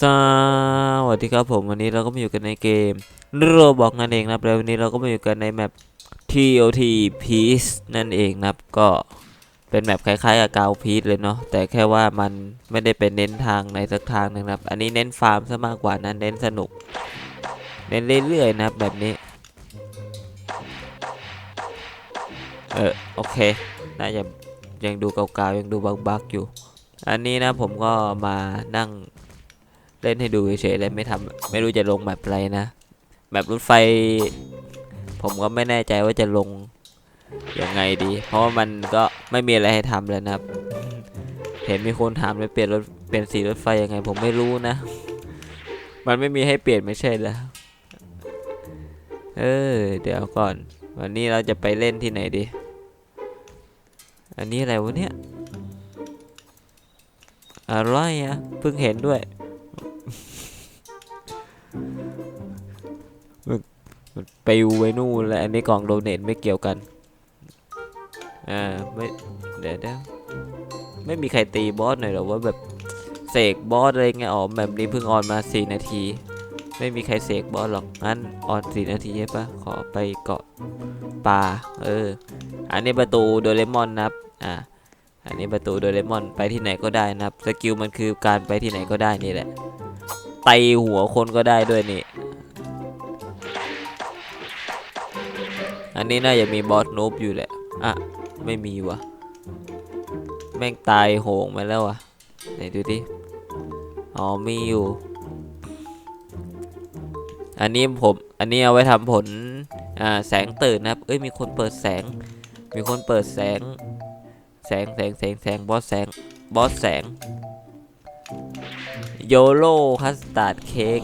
สวัสดีครับผมวันนี้เราก็มาอยู่กันในเกมโรบอกนั่นเองนะครับแล้ววันนี้เราก็มาอยู่กันในแมป TOT Peace นั่นเองนะครับก็เป็นแมปคล้ายๆกับกาวพีซเลยเนาะแต่แค่ว่ามันไม่ได้เป็นเน้นทางในสักทางนึงนะครับ อันนี้เน้นฟาร์มซะมากกว่านั้นเน้นสนุก เน้นเรื่อยๆนะครับแบบนี้ เออโอเคน่าจะยังดูเก่าๆยังดูบักๆอยู่ อันนี้นะผมก็มานั่ง เล่นให้ดูเฉยๆเลยไม่ทำไม่รู้จะลงแบบอะไรนะแบบรถไฟ ผมก็ไม่แน่ใจว่าจะลงยังไงดี เพราะมันก็ไม่มีอะไรให้ทำแล้วนะครับ เห็นมีคนถามเลยเปลี่ยนรถเปลี่ยนสีรถไฟยังไง ผมไม่รู้นะ มันไม่มีให้เปลี่ยนไม่ใช่เหรอเออเดี๋ยวก่อน วันนี้เราจะไปเล่นที่ไหนดี อันนี้อะไรวะเนี่ยอะไรอะเพิ่งเห็นด้วย มันไปอยู่ไว้นู่นแล้วอันนี้กล่องโดเนทไม่เกี่ยวกัน อ่าไม่เดี๋ยวเดี๋ยวไม่มีใครตีบอสหน่อยหรอว่าแบบเสกบอสอะไรเงี้ยอ๋อแบบนี้เพิ่งออนมาสี่นาที ไม่มีใครเสกบอสหรอกงั้นออนสี่นาทีใช่ปะขอไปเกาะปลาเออ อันนี้ประตูโดเรมอนนะครับอ่าอันนี้ประตูโดเรมอนไปที่ไหนก็ได้นะครับสกิลมันคือการไปที่ไหนก็ได้นี่แหละไตหัวคนก็ได้ด้วยนี่ อันนี้น่าจะมีบอสนูบอยู่แหละ อะ ไม่มีวะแม่งตายโหงไปแล้วอะไหนดูดิ อ๋อมีอยู่ อันนี้ผม อันนี้เอาไว้ทำผล อ่า แสงตื่นนะครับ เอ้ย มีคนเปิดแสง มีคนเปิดแสง แสง แสง แสง แสง บอสแสง บอสแสง โยโลคัสตาร์ดเค้ก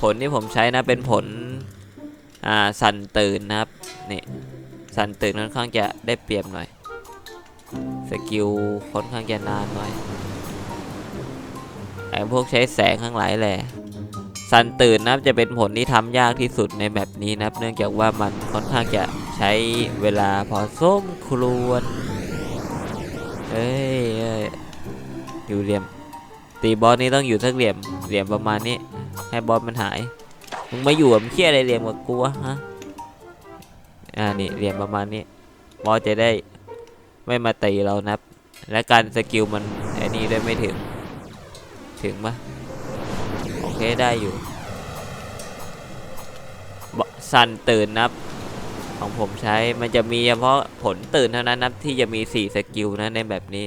ผลที่ผมใช้นะเป็นผลอ่าสันตื่นนะครับนี่สันตื่นค่อนข้างจะได้เปรียบหน่อยสกิลค่อนข้างจะนานหน่อยไอ้พวกใช้แสงข้างหลายแหละสันตื่นนับจะเป็นผลที่ทำยากที่สุดในแบบนี้นะเนื่องจากว่ามันค่อนข้างจะใช้เวลาพอส้มครเอ้ยเอ้ยอยู่เหลี่ยม ตีบอสนี่ต้องอยู่สักเหลี่ยมเหลี่ยมประมาณนี้ ให้บอสมันหาย มึงมาอยู่กับเคี้ยอะไรเหลี่ยมกับกูวะฮะ อ่านี่เหลี่ยมประมาณนี้ บอสจะได้ไม่มาตีเรานับและการสกิลมันไอ้นี่ได้ไม่ถึง ถึงปะโอเคได้อยู่สันตื่นนับ ของผมใช้มันจะมีเฉพาะผลตื่นเท่านั้นนับที่จะมี 4 สกิลนะในแบบนี้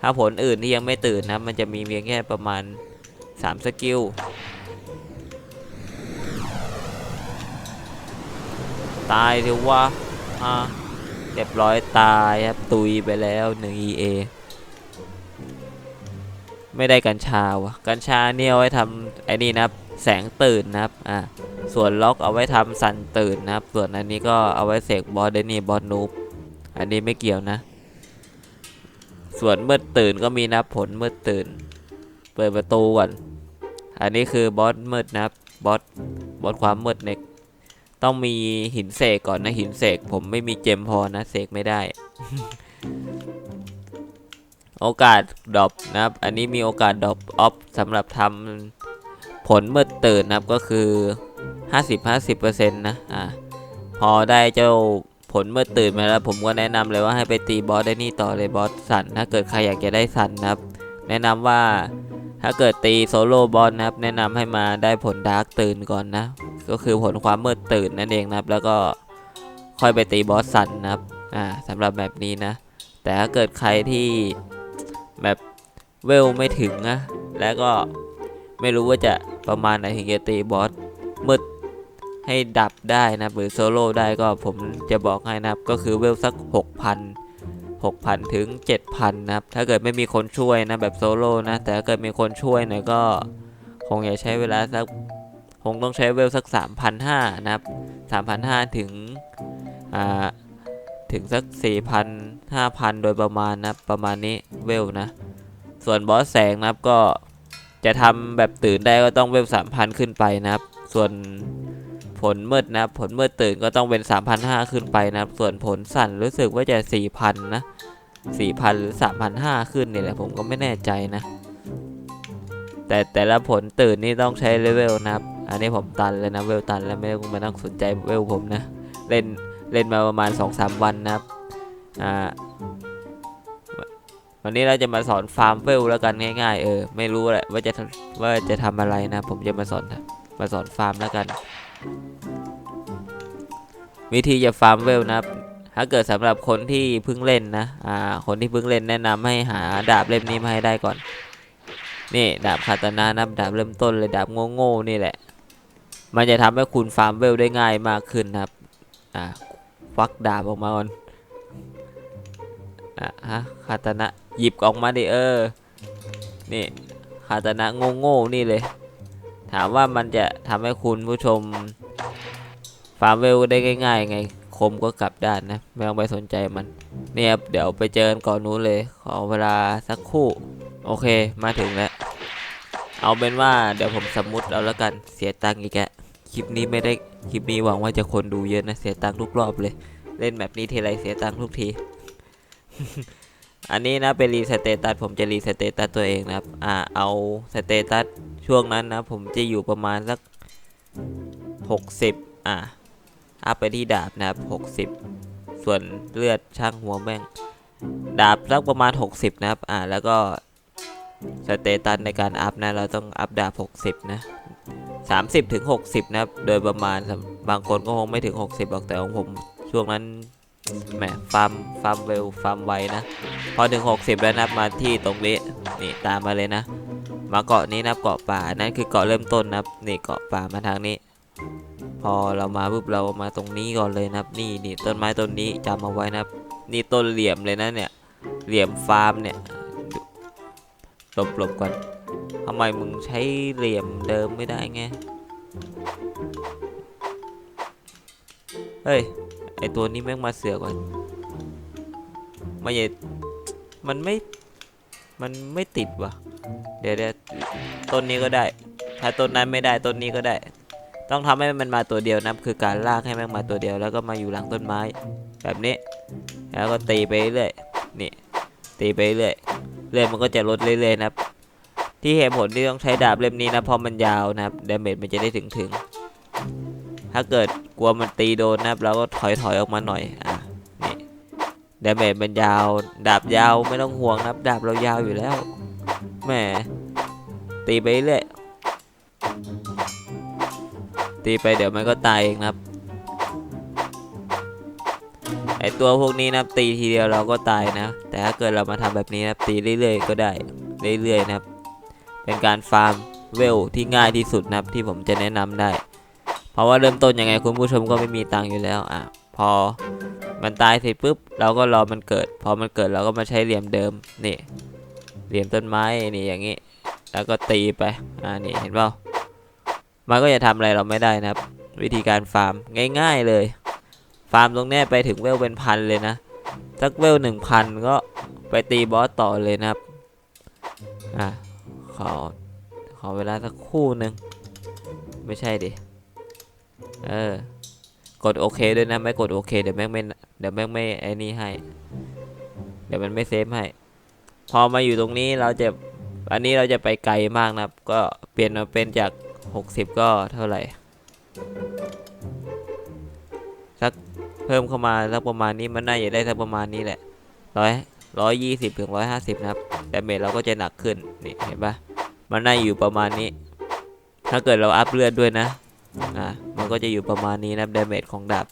ถ้าผลอื่นที่ยังไม่ตื่นนะมันจะมีเพียงแค่ประมาณ 3 สกิล ตายเถอวะอะเรียบร้อยตายครับตุยไปแล้ว1 EA ไม่ได้กัญชาวะกัญชาเนี่ยเอาไว้ทำไอ้นี่นะครับแสงตื่นนะครับอ่าส่วนล็อกเอาไว้ทำสันตื่นนะครับ ส่วนอันนี้ก็เอาไว้เสกบอสเดนี่บอสนูบอันนี้ไม่เกี่ยวนะ ส่วนมืดตื่นก็มีนะผลมืดตื่น เปิดประตูก่อน อันนี้คือบอสมืดนะครับบอสบอสความมืดเน็ก ต้องมีหินเสกก่อนนะหินเสกผมไม่มีเจมพอนะเสกไม่ได้ โอกาสดรอปนะครับ อันนี้มีโอกาสดรอปออฟสำหรับทำผลเมื่อตื่นนะครับก็คือ 50-50%นะอ่าพอได้เจ้าผลเมื่อตื่นมาแล้วผมก็แนะนำเลยว่าให้ไปตีบอสได้นี่ต่อเลยบอสสันถ้าเกิดใครอยากจะได้สันนะครับ แนะนำว่า ถ้าเกิดตีโซโล่บอสนะครับแนะนำให้มาได้ผลดาร์กตื่นก่อนนะ ก็คือผลความมืดตื่นนั่นเองนะครับ แล้วก็ค่อยไปตีบอสสันนะครับอ่าสำหรับแบบนี้นะ แต่ถ้าเกิดใครที่แบบเวลไม่ถึงนะแล้วก็ไม่รู้ว่าจะประมาณไหนถึงจะตีบอสมืดให้ดับได้นะหรือโซโล่ได้ก็ผมจะบอกให้นะครับ ก็คือเวลสัก 6,000 6,000 ถึง 7,000 นะครับ ถ้าเกิดไม่มีคนช่วยนะแบบโซโล่นะ แต่ถ้าเกิดมีคนช่วยหน่อยก็คงจะใช้เวลาสักคงต้องใช้เวลสัก 3,500 นะครับ 3,500 ถึงอ่าถึงสัก 4,000 5,000 โดยประมาณนะประมาณนี้เวลนะ ส่วนบอสแสงนะครับก็จะทำแบบตื่นได้ก็ต้องเวล3,000 ขึ้นไปนะครับ ส่วน ผลมืดนะผลมืดตื่นก็ต้องเป็น 3,500 ขึ้นไปนะส่วนผลสั่นรู้สึกว่าจะ 4,000 นะ 4,000 หรือ 3,500 ขึ้นนี่แหละผมก็ไม่แน่ใจนะ แต่แต่ละผลตื่นนี่ต้องใช้เลเวลนะครับ อันนี้ผมตันเลยนะเวลตันแล้วไม่ต้องมานั่งสนใจเวลผมนะ เล่นเล่นมาประมาณ 2-3 วันนะครับอ่าวันนี้เราจะมาสอนฟาร์มเวลแล้วกันง่ายๆเออไม่รู้แหละว่าจะว่าจะทำอะไรนะ ผมจะมาสอนมาสอนฟาร์มแล้วกัน วิธีจะฟาร์มเวลนะครับ ถ้าเกิดสำหรับคนที่เพิ่งเล่นนะ อ่า คนที่เพิ่งเล่นแนะนำให้หาดาบเล่มนี้มาให้ได้ก่อน นี่ดาบคาตานานะดาบเริ่มต้นเลยดาบโง่ๆนี่แหละ มันจะทำให้คุณฟาร์มเวลได้ง่ายมากขึ้นนะครับ อ่าควักดาบออกมาก่อน อะฮะคาตานะหยิบออกมาดิเออ นี่คาตานะโง่ๆนี่เลย ถามว่ามันจะทำให้คุณผู้ชมฟาร์มเวลได้ง่ายๆไงคมก็กลับด้านนะ ไม่ต้องไปสนใจมันเนี่ยเดี๋ยวไปเจอกันก่อนนู้นเลย ขอเวลาสักครู่ โอเคมาถึงแล้ว เอาเป็นว่าเดี๋ยวผมสมมุติเอาแล้วกันเสียตังค์อีกแกะคลิปนี้ไม่ได้คลิปนี้หวังว่าจะคนดูเยอะนะเสียตังค์ทุกรอบเลย เล่นแบบนี้ทีไรเสียตังค์ทุกที อันนี้นะเป็นรีสเตตัสผมจะรีสเตตัสตัวเองนะครับ อ่าเอาสเตตัสช่วงนั้นนะ ผมจะอยู่ประมาณสักหกสิบอ่าอัพไปที่ดาบนะครับหกสิบส่วนเลือดช่างหัวแม่ง ดาบสักประมาณ 60 นะครับ อ่าแล้วก็สเตตัสในการอัพนะ เราต้องอัพดาบ 60 นะ 30 ถึง 60 นะครับ โดยประมาณบางคนก็คงไม่ถึง 60หรอกแต่ของผมช่วงนั้น แหมฟาร์มฟาร์มเร็วฟาร์มไวนะ พอถึง60 แล้วนับมาที่ตรงนี้นี่ตามมาเลยนะ มาเกาะนี้นับเกาะป่านั่นคือเกาะเริ่มต้นนับนี่เกาะป่ามาทางนี้ พอเรามาปุ๊บเรามาตรงนี้ก่อนเลยนับนี่นี่ต้นไม้ต้นนี้จำเอาไว้นะนี่ต้นเหลี่ยมเลยนะเนี่ยเหลี่ยมฟาร์มเนี่ยหลบหลบก่อนทำไมมึงใช้เหลี่ยมเดิมไม่ได้ไงเฮ้ย ไอตัวนี้แม่งมาเสือกก่อนไม่ใช่มันไม่ มันไม่ติดวะเดี๋ยวเดี๋ยวต้นนี้ก็ได้ ถ้าต้นนั้นไม่ได้ต้นนี้ก็ได้ ต้องทำให้มันมาตัวเดียวนะคือการลากให้แม่งมาตัวเดียว แล้วก็มาอยู่หลังต้นไม้ แบบนี้ แล้วก็ตีไปเรื่อยนี่ตีไปเรื่อยเรื่อยมันก็จะลดเรื่อยๆนะครับ ที่เหตุผลที่ต้องใช้ดาบเล่มนี้นะเพราะมันยาวนะครับดาเมจมันจะได้ถึงถึง ถ้าเกิดกลัวมันตีโดนนะครับเราก็ถอยถอยออกมาหน่อยอะนี่ดาเมจมันยาว ดาบยาวไม่ต้องห่วงนะครับ ดาบเรายาวอยู่แล้วแหมตีไปเรื่อยตีไปเดี๋ยวมันก็ตายเองนะครับไอตัวพวกนี้นะครับตีทีเดียวเราก็ตายนะ แต่ถ้าเกิดเรามาทำแบบนี้นะครับตีเรื่อยๆก็ได้เรื่อยๆนะครับ เป็นการฟาร์มเวลที่ง่ายที่สุดนะครับที่ผมจะแนะนำได้ เพราะว่าเริ่มต้นยังไงคุณผู้ชมก็ไม่มีตังค์อยู่แล้วอะพอมันตายเสร็จปุ๊บเราก็รอมันเกิด พอมันเกิดเราก็มาใช้เหลี่ยมเดิมนี่เหลี่ยมต้นไม้นี่อย่างนี้แล้วก็ตีไปอ่านี่เห็นเปล่ามันก็จะทำอะไรเราไม่ได้นะครับ วิธีการฟาร์มง่ายๆเลย ฟาร์มตรงนี้ไปถึงเวลเป็นพันเลยนะสักเวลหนึ่งพันก็ไปตีบอสต่อเลยนะครับอะขอขอเวลาสักคู่หนึ่งไม่ใช่ดิ เออกดโอเคด้วยนะ ไม่กดโอเคเดี๋ยวแม่งไม่เดี๋ยวแม่งไม่ไอ้นี่ให้ เดี๋ยวมันไม่เซฟให้ พอมาอยู่ตรงนี้เราจะอันนี้เราจะไปไกลมากนะครับ ก็เปลี่ยนมาเป็นจาก 60 ก็เท่าไหร่สักเพิ่มเข้ามาสักประมาณนี้มันน่าจะได้สักประมาณนี้แหละร้อยร้อยยี่สิบถึงร้อยห้าสิบนะครับแต่เมจเราก็จะหนักขึ้นนี่เห็นปะมันน่าอยู่ประมาณนี้ ถ้าเกิดเราอัพเลือดด้วยนะ อ่ามันก็จะอยู่ประมาณนี้นะครับดาเมจของดาบ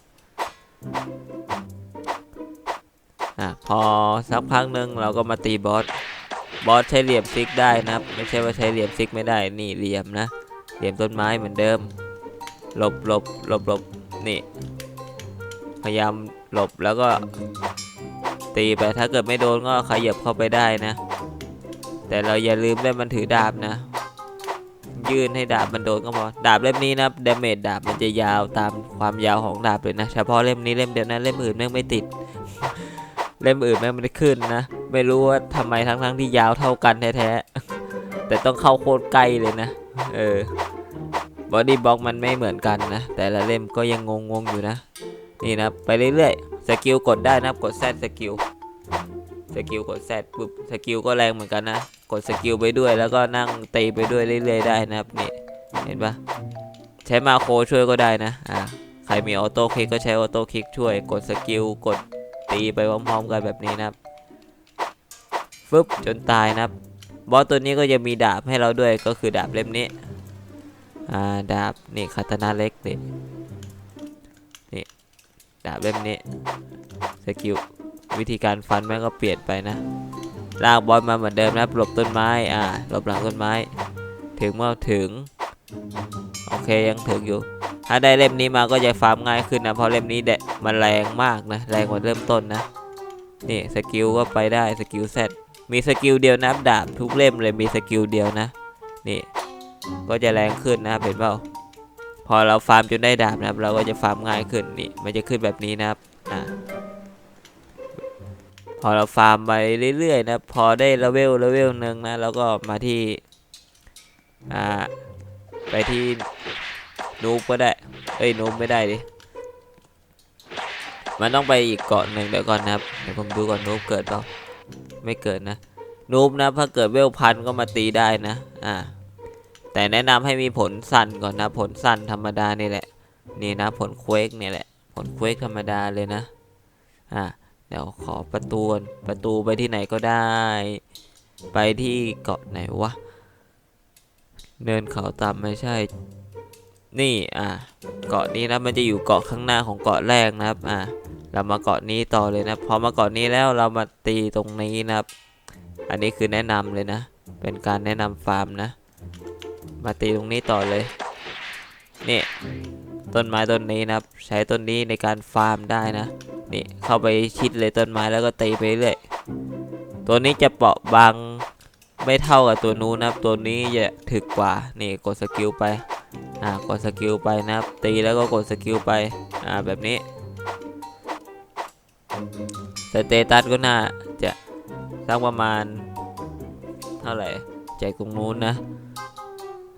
อะพอสักพักหนึ่งเราก็มาตีบอสบอสใช้เหลี่ยมซิกได้นะครับไม่ใช่ว่าใช้เหลี่ยมซิกไม่ได้นี่เหลี่ยมนะเหลี่ยมต้นไม้เหมือนเดิมหลบหลบหลบหลบนี่ พยายามหลบแล้วก็ตีไปถ้าเกิดไม่โดนก็ขยับเข้าไปได้นะ แต่เราอย่าลืมเล่มมันถือดาบนะ ยื่นให้ดาบมันโดนก็พอดาบเล่มนี้นะดาเมจดาบมันจะยาวตามความยาวของดาบเลยนะเฉพาะเล่มนี้เล่มเดียวนะเล่มอื่นแม่งไม่ติด เล่มอื่นแม่งไม่ได้ขึ้นนะ ไม่รู้ว่าทำไมทั้งๆที่ยาวเท่ากันแท้ๆแต่ต้องเข้าโคตรใกล้เลยนะ เออบอดี้บล็อกมันไม่เหมือนกันนะ แต่ละเล่มก็ยังงงๆอยู่นะ นี่นะไปเรื่อยๆสกิลกดได้นะกดแซดสกิลสกิลกดแซดปุ๊บสกิลก็แรงเหมือนกันนะ กดสกิลไปด้วยแล้วก็นั่งตีไปด้วยเรื่อยๆได้นะครับนี่เห็นปะใช้มาโคช่วยก็ได้นะอ่าใครมีออโต้คลิกก็ใช้ออโต้คลิกช่วย กดสกิลกดตีไปพร้อมๆกันแบบนี้นะครับฟึบจนตายนะครับบอสตัวนี้ก็จะมีดาบให้เราด้วยก็คือดาบเล่มนี้อ่าดาบนี่คาตานาเล็กนี่นี่ดาบเล่มนี้สกิลวิธีการฟันแม่งก็เปลี่ยนไปนะ ลากบอลมาเหมือนเดิมนะครับหลบต้นไม้อ่าหลบหลังต้นไม้ ถึงเมื่อถึงโอเคยังถึงอยู่ ถ้าได้เล่มนี้มาก็จะฟาร์มง่ายขึ้นนะเพราะเล่มนี้เดะมันแรงมากนะแรงกว่าเริ่มต้นนะนี่สกิลก็ไปได้สกิลเซตมีสกิลเดียวนะดาบทุกเล่มเลยมีสกิลเดียวนะนี่ก็จะแรงขึ้นนะเห็นเปล่าพอเราฟาร์มจนได้ดาบนะครับ เราก็จะฟาร์มง่ายขึ้นนี่มันจะขึ้นแบบนี้นะครับอ่า พอเราฟาร์มไปเรื่อยๆนะพอได้เลเวลเลเวลหนึ่งนะแล้วก็มาที่อ่าไปที่นูบก็ได้เอ้ยนูบไม่ได้ดิมันต้องไปอีกเกาะหนึ่งเดี๋ยวก่อนนะครับเดี๋ยวผมดูก่อนนูบเกิดเปล่าไม่เกิดนะนูบนะถ้าเกิดเวลพันก็มาตีได้นะอ่าแต่แนะนำให้มีผลสั่นก่อนนะ ผลสั่นธรรมดานี่แหละ นี่นะ ผลเควกเนี่ยแหละ ผลเควกธรรมดาเลยนะ อ่า เดี๋ยวขอประตูประตูไปที่ไหนก็ได้ ไปที่เกาะไหนวะเนินเขาต่ำไม่ใช่ นี่อะเกาะนี้นะมันจะอยู่เกาะข้างหน้าของเกาะแรกนะครับอะเรามาเกาะนี้ต่อเลยนะพอมาเกาะนี้แล้วเรามาตีตรงนี้นะครับ อันนี้คือแนะนำเลยนะ เป็นการแนะนำฟาร์มนะ มาตีตรงนี้ต่อเลยนี่ต้นไม้ต้นนี้นะครับ ใช้ต้นนี้ในการฟาร์มได้นะ นี่เข้าไปชิดเลยต้นไม้แล้วก็ตีไปเรื่อยตัวนี้จะเปราะบางไม่เท่ากับตัวนู้นนะครับ ตัวนี้จะถึกกว่านี่กดสกิลไปอ่ากดสกิลไปนะครับ ตีแล้วก็กดสกิลไปอ่าแบบนี้สเตตัสก็น่าจะสักประมาณ เท่าไหร่ใจกรุงนู้นนะ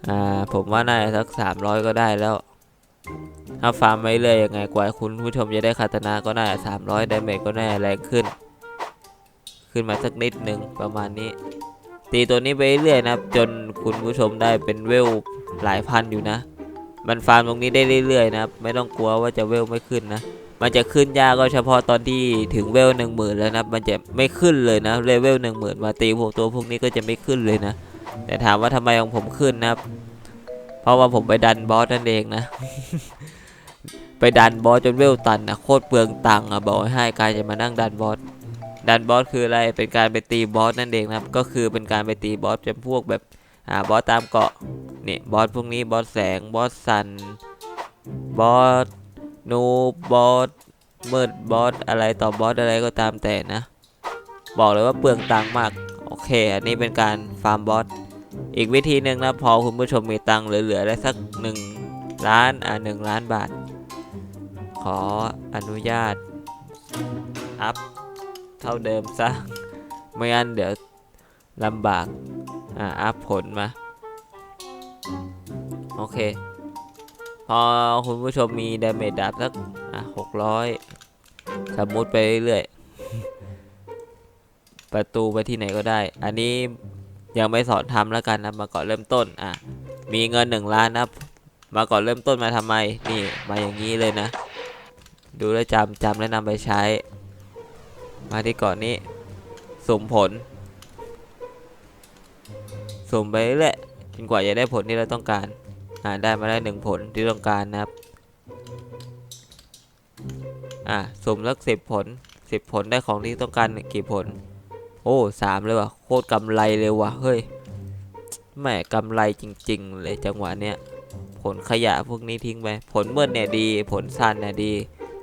อ่าผมว่าน่าจะสักสามร้อยก็ได้แล้ว ถ้าฟาร์มไปเรื่อยยังไงกว่าคุณผู้ชมจะได้คาตนาก็น่าจะสามร้อยดาเมจก็น่าจะแรงขึ้น ขึ้นมาสักนิดหนึ่งประมาณนี้ ตีตัวนี้ไปเรื่อยนะจนคุณผู้ชมได้เป็นเวลหลายพันอยู่นะ มันฟาร์มตรงนี้ได้เรื่อยๆนะไม่ต้องกลัวว่าจะเวลไม่ขึ้นนะมันจะขึ้นยากก็เฉพาะตอนที่ถึงเวลหนึ่งหมื่นแล้วนะมันจะไม่ขึ้นเลยนะเลเวลหนึ่งหมื่นมาตีพวกตัวพวกนี้ก็จะไม่ขึ้นเลยนะ แต่ถามว่าทำไมของผมขึ้นนะเพราะว่าผมไปดันบอสนั่นเองนะ ไปดันบอสจนเวลตันนะโคตรเปลืองตังค์อะบอกให้กายจะมานั่งดันบอสดันบอสคืออะไรเป็นการไปตีบอสนั่นเองนะครับ ก็คือเป็นการไปตีบอสจำพวกแบบอ่าบอสตามเกาะนี่บอสพวกนี้บอสแสงบอสสันบอสนูบอสมืดบอสอะไรต่อบอสอะไรก็ตามแต่นะ บอกเลยว่าเปลืองตังค์มากโอเค อันนี้เป็นการฟาร์มบอสอีกวิธีหนึ่งนะพอคุณผู้ชมมีตังค์เหลือๆได้สักหนึ่งล้านอ่าหนึ่งล้านบาท ขออนุญาต อัพ เท่าเดิมซะ ไม่งั้นเดี๋ยวลำบาก อ่า อัพผลมา โอเค พอคุณผู้ชมมีดาเมจดาบสัก อะหกร้อยสมมุติไปเรื่อยๆ ประตูไปที่ไหนก็ได้ อันนี้ยังไม่สอนทำแล้วกันนะ มาก่อนเริ่มต้น อะ มีเงินหนึ่งล้านนะมาก่อนเริ่มต้นมาทำไม นี่ มาอย่างนี้เลยนะ ดูแลจำจำแล้วนำไปใช้ มาที่เก่อนนี้ สุ่มผล สุ่มไปเรื่อยจนกว่าจะได้ผลที่เราต้องการอ่าได้มาได้หนึ่งผลที่ต้องการนะครับอ่าสุ่มสักสิบผลสิบผลได้ของที่ต้องการกี่ผล โอ้สามเลยว่ะโคตรกำไรเลยว่ะเฮ้ยแหม่กำไรจริง ๆ เลยจังหวะเนี้ยผลขยะพวกนี้ทิ้งไป ผลเมื่อเนี่ยดี ผลสั้นเนี่ยดี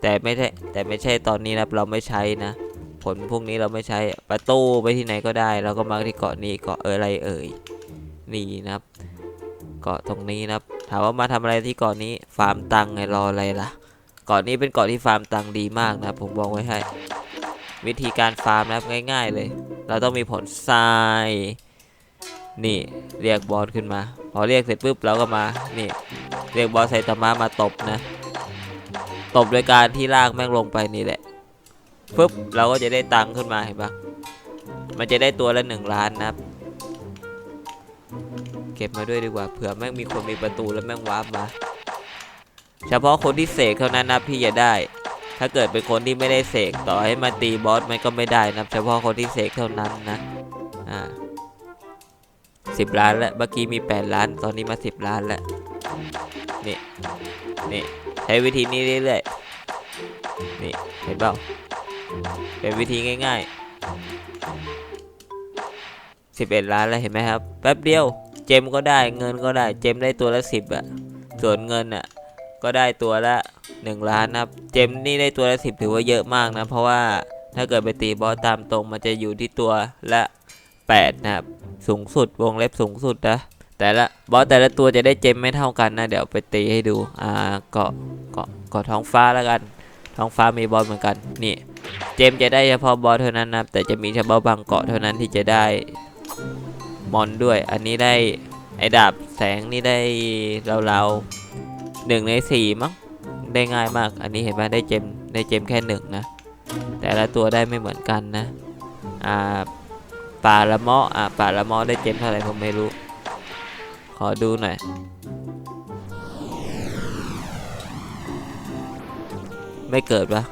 แต่ไม่ใช่แต่ไม่ใช่ตอนนี้นะเราไม่ใช้นะผลพวกนี้เราไม่ใช้ประตูไปที่ไหนก็ได้เราก็มาที่เกาะนี้เกาะเอออะไรเอ่ยนี่นะครับ เกาะตรงนี้นะครับ ถามว่ามาทำอะไรที่เกาะนี้ฟาร์มตังค์ไงรออะไรล่ะเกาะนี้เป็นเกาะที่ฟาร์มตังค์ดีมากนะผมบอกไว้ให้ วิธีการฟาร์มนะครับง่าย ๆ เลย เราต้องมีผลทรายนี่เรียกบอสขึ้นมา พอเรียกเสร็จปุ๊บเราก็มานี่เรียกบอสไซตามะมาตบนะ ตบโดยการที่ลากแม่งลงไปนี่แหละปึ๊บเราก็จะได้ตังค์ขึ้นมาเห็นปะมันจะได้ตัวละหนึ่งล้านนะครับ เก็บมาด้วยดีกว่าเผื่อแม่งมีคนมีประตูแล้วแม่งวาร์ปมาเฉพาะคนที่เสกเท่านั้นนะพี่จะได้ ถ้าเกิดเป็นคนที่ไม่ได้เสกต่อให้มาตีบอสมันก็ไม่ได้นะเฉพาะคนที่เสกเท่านั้นนะอ่าสิบล้านแล้วเมื่อกี้มีแปดล้าน ตอนนี้มาสิบล้านแล้วนี่นี่ ช้วิธีนี้เรื่อยๆนี่เห็นเปล่าเป็นวิธีง่ายๆสิบเอ็ดล้านแล้วเห็นไหมครับ แป๊บเดียวเจมก็ได้เงินก็ได้เจมได้ตัวละสิบอะส่วนเงินอะก็ได้ตัวละหนึ่งล้านนะครับ เจมนี่ได้ตัวละสิบถือว่าเยอะมากนะ เพราะว่าถ้าเกิดไปตีบอสตามตรงมันจะอยู่ที่ตัวละแปดนะครับ สูงสุดวงเล็บสูงสุดนะ แต่ละบอสแต่ละตัวจะได้เจมไม่เท่ากันนะ เดี๋ยวไปตีให้ดู อ่าเกาะเกาะเกาะท้องฟ้าแล้วกัน ท้องฟ้ามีบอสเหมือนกัน นี่ เจมจะได้เฉพาะบอสเท่านั้นนะแต่จะมีเฉพาะบางเกาะเท่านั้นที่จะได้มอนด้วย อันนี้ได้ไอ้ดาบแสงนี่ได้เราๆหนึ่งในสี่มั้งได้ง่ายมาก อันนี้เห็นไหมได้เจมได้เจมแค่หนึ่งนะ แต่ละตัวได้ไม่เหมือนกันนะ อ่าป่าละเมาะอ่าป่าละเมาะได้เจมเท่าไหร่ผมไม่รู้ อดูหน่อย ไม่เกิดปะ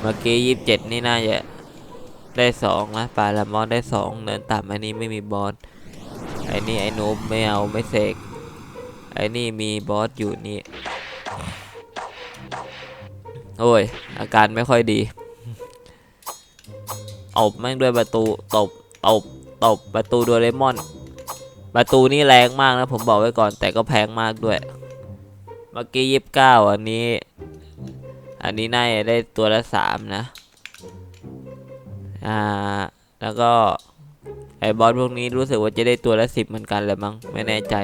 เมื่อกี้ยี่สิบเจ็ดนี่น่าจะได้สองนะปลาละมอนได้สองเดินต่ำอันนี้ไม่มีบอสไอ้นี่ไอ้นูบไม่เอาไม่เสกไอ้นี่มีบอสอยู่นี่ โอ้ย อาการไม่ค่อยดี ตบแม่งด้วยประตูตบตบตบประตูโดเรมอน ประตูนี่แรงมากนะผมบอกไว้ก่อนแต่ก็แพงมากด้วย เมื่อกี้ยี่สิบเก้าอันนี้ อันนี้น่าจะได้ตัวละสามนะ อ่า แล้วก็ไอ้บอสพวกนี้รู้สึกว่าจะได้ตัวละสิบเหมือนกันแหละมั้งไม่แน่ใจ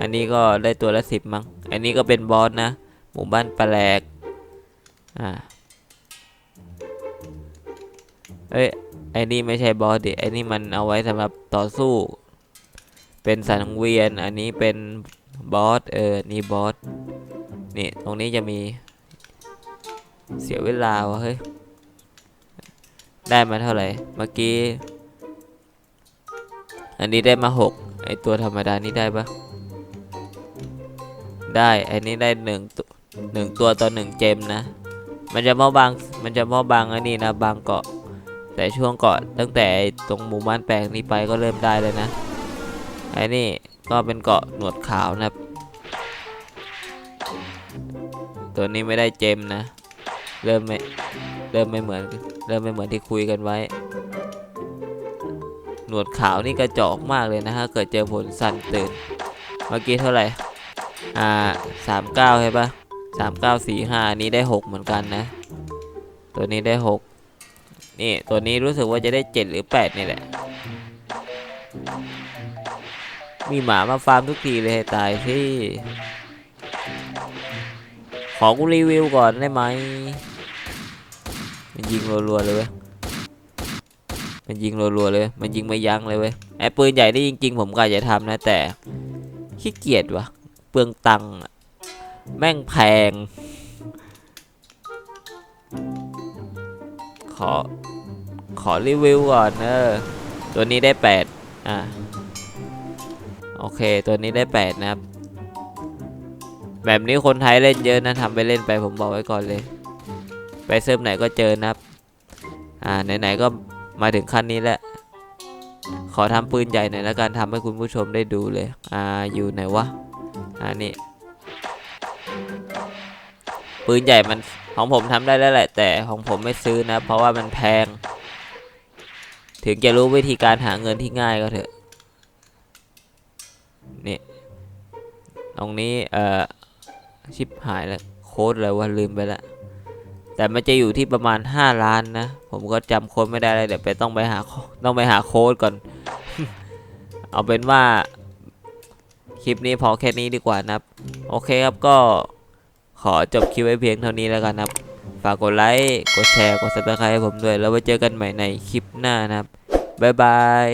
อันนี้ก็ได้ตัวละสิบมั้ง อันนี้ก็เป็นบอสนะหมู่บ้านแปลก อ่า เอ้ย ไอ้นี่ไม่ใช่บอสดิไอ้นี่มันเอาไว้สำหรับต่อสู้ เป็นสังเวียน อันนี้เป็นบอส เออ นี่บอส นี่ตรงนี้จะมีเสียเวลาวะเฮ้ย ได้มาเท่าไหร่ เมื่อกี้ อันนี้ได้มาหกไอตัวธรรมดานี่ได้ปะได้ อันนี้ได้หนึ่งตัวหนึ่งตัวต่อหนึ่งเจมนะ มันจะมอบาง มันจะมอบางอันนี้นะ บางเกาะ แต่ช่วงเกาะตั้งแต่ตรงหมู่บ้านแปลงนี้ไปก็เริ่มได้เลยนะไอ้นี่ก็เป็นเกาะหนวดขาวนะครับ ตัวนี้ไม่ได้เจมนะ เริ่มไม่เริ่มไม่เหมือนเริ่มไม่เหมือนที่คุยกันไว้ หนวดขาวนี่กระจอกมากเลยนะฮะ เกิดเจอผลสั่นตื่น เมื่อกี้เท่าไหร่ อ่าสามเก้าใช่ปะสามเก้าสี่ห้านี้ได้หกเหมือนกันนะ ตัวนี้ได้หก นี่ตัวนี้รู้สึกว่าจะได้เจ็ดหรือแปดนี่แหละ มีหมามาฟาร์มทุกทีเลยให้ตายที่ ขอกูรีวิวก่อนได้ไหม มันยิงรัวๆเลยเว้ย มันยิงรัวๆเลย มันยิงไม่ยั้งเลยเว้ย ไอ้ปืนใหญ่นี่จริง ๆ ผมก็อยากจะทำนะแต่ขี้เกียจวะเปลืองตังค์แม่งแพง ขอ ขอรีวิวก่อนเออตัวนี้ได้แปดอะ โอเค ตัวนี้ได้แปดนะครับ แบบนี้คนไทยเล่นเยอะนะทำไปเล่นไปผมบอกไว้ก่อนเลย ไปเซิร์ฟไหนก็เจอนะครับ อ่า ไหนๆ ก็มาถึงขั้นนี้แล้ว ขอทำปืนใหญ่หน่อยแล้วกันทำให้คุณผู้ชมได้ดูเลย อ่า อยู่ไหนวะ อ่านี่ ปืนใหญ่มัน ของผมทำได้แล้วแหละ แต่ของผมไม่ซื้อนะ เพราะว่ามันแพง ถึงจะรู้วิธีการหาเงินที่ง่ายก็เถอะนี่ตรงนี้เอ่อชิปหายแล้วโค้ดอะไรวะลืมไปละแต่มันจะอยู่ที่ประมาณ 5 ล้านนะ ผมก็จำโค้ดไม่ได้เลยเดี๋ยวไปต้องไปหาต้องไปหาโค้ดก่อน เอาเป็นว่าคลิปนี้พอแค่นี้ดีกว่านะครับโอเคครับก็ ขอจบคลิปไว้เพียงเท่านี้แล้วกันนะครับ ฝากกดไลค์ กดแชร์ กดซับสไครต์ให้ผมด้วย แล้วไว้เจอกันใหม่ในคลิปหน้านะครับ บ๊ายบาย